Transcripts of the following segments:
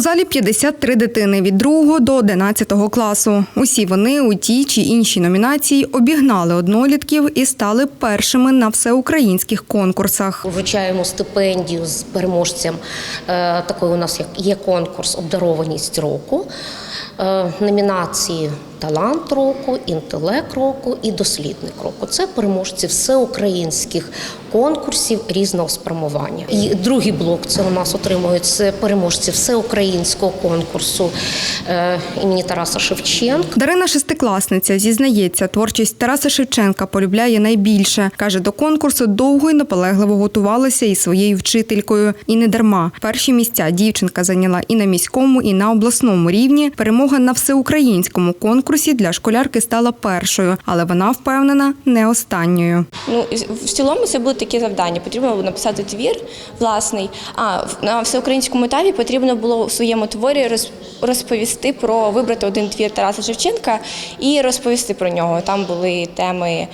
У залі 53 дитини від 2 до 11 класу. Усі вони у тій чи іншій номінації обігнали однолітків і стали першими на всеукраїнських конкурсах. Вручаємо стипендію з переможцям. Е, Такий у нас є конкурс Обдарованість року. Е, Номінації Талант року, інтелект року і дослідник року. Це переможці всеукраїнських конкурсів різного спрямування. І другий блок це у нас отримують це переможці всеукраїнського конкурсу е, імені Тараса Шевченка. Дарина шестикласниця зізнається, творчість Тараса Шевченка полюбляє найбільше. Каже, до конкурсу довго й наполегливо готувалася із своєю вчителькою. І не дарма. Перші місця дівчинка зайняла і на міському, і на обласному рівні. Перемога на всеукраїнському конкурсі для школярки стала першою, але вона впевнена не останньою. Ну, в цілому це були такі завдання. Потрібно було написати твір власний. А на всеукраїнському етапі потрібно було у своєму творі роз- розповісти про вибрати один твір Тараса Шевченка і розповісти про нього. Там були теми,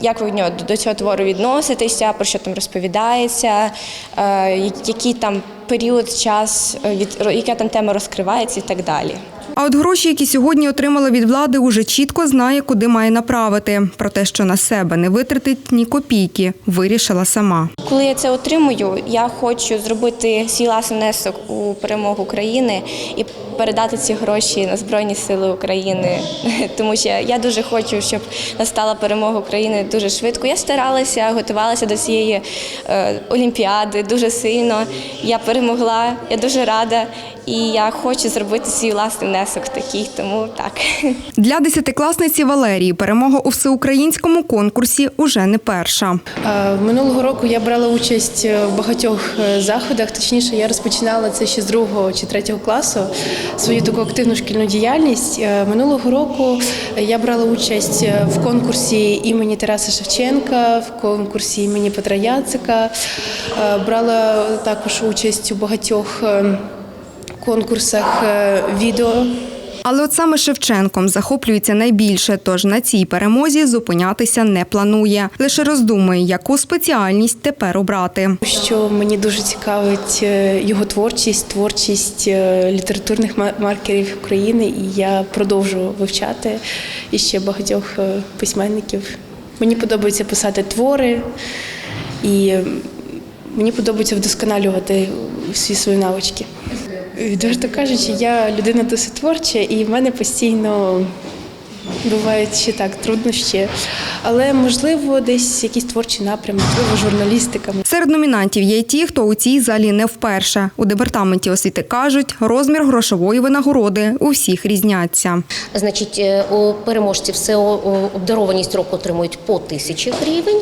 як ви до до цього твору відноситеся, про що там розповідається, е, який там період, час, е, від яка там тема розкривається і так далі. А от гроші, які сьогодні отримала від влади, уже чітко знає, куди має направити. Про те, що на себе не витратить ні копійки, вирішила сама. Коли я це отримую, я хочу зробити свій власний внесок у перемогу України і передати ці гроші на Збройні Сили України, тому що я дуже хочу, щоб настала перемога України дуже швидко. Я старалася, готувалася до цієї е, олімпіади дуже сильно. Я перемогла, я дуже рада, і я хочу зробити свій власний внесок такий, тому так. Для десятикласниці Валерії перемога у всеукраїнському конкурсі уже не перша. Е, Минулого року я брала участь в багатьох е, заходах. Точніше, я розпочинала це ще з другого чи третього класу. Свою таку активну шкільну діяльність. Е, Минулого року я брала участь е, в конкурсі імені Тараса Шевченка, в конкурсі імені Петра Яцика. Е, Брала також участь у багатьох е, конкурсах відео. Але от саме Шевченком захоплюється найбільше, тож на цій перемозі зупинятися не планує. Лише роздумує, яку спеціальність тепер обрати. Що мені дуже цікавить е, його творчість, творчість е, літературних маркерів України, і я продовжу вивчати іще багатьох е, письменників. Мені подобається писати твори, і мені подобається вдосконалювати всі свої навички. Відверто кажучи, я людина досить творча, і в мене постійно бувають ще так труднощі, але можливо десь якісь творчі напрями, можливо, журналістика. Серед номінантів є й ті, хто у цій залі не вперше. У департаменті освіти кажуть, розмір грошової винагороди у всіх різняться. Значить, е, у переможці все обдарованість року отримують по тисячі гривень.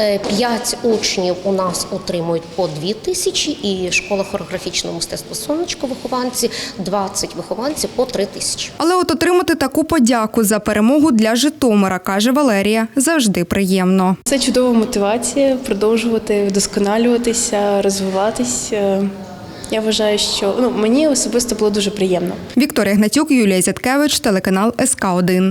Е, П'ять учнів у нас отримують по дві тисячі, і школа хореографічного мистецтва сонечко вихованці 20 вихованців по три тисячі. Але от отримати таку подяку за перемогу для Житомира, каже Валерія, завжди приємно. Це чудова мотивація продовжувати вдосконалюватися, розвиватися. Я вважаю, що ну мені особисто було дуже приємно. Вікторія Гнатюк, Юлія Зяткевич, телеканал СК 1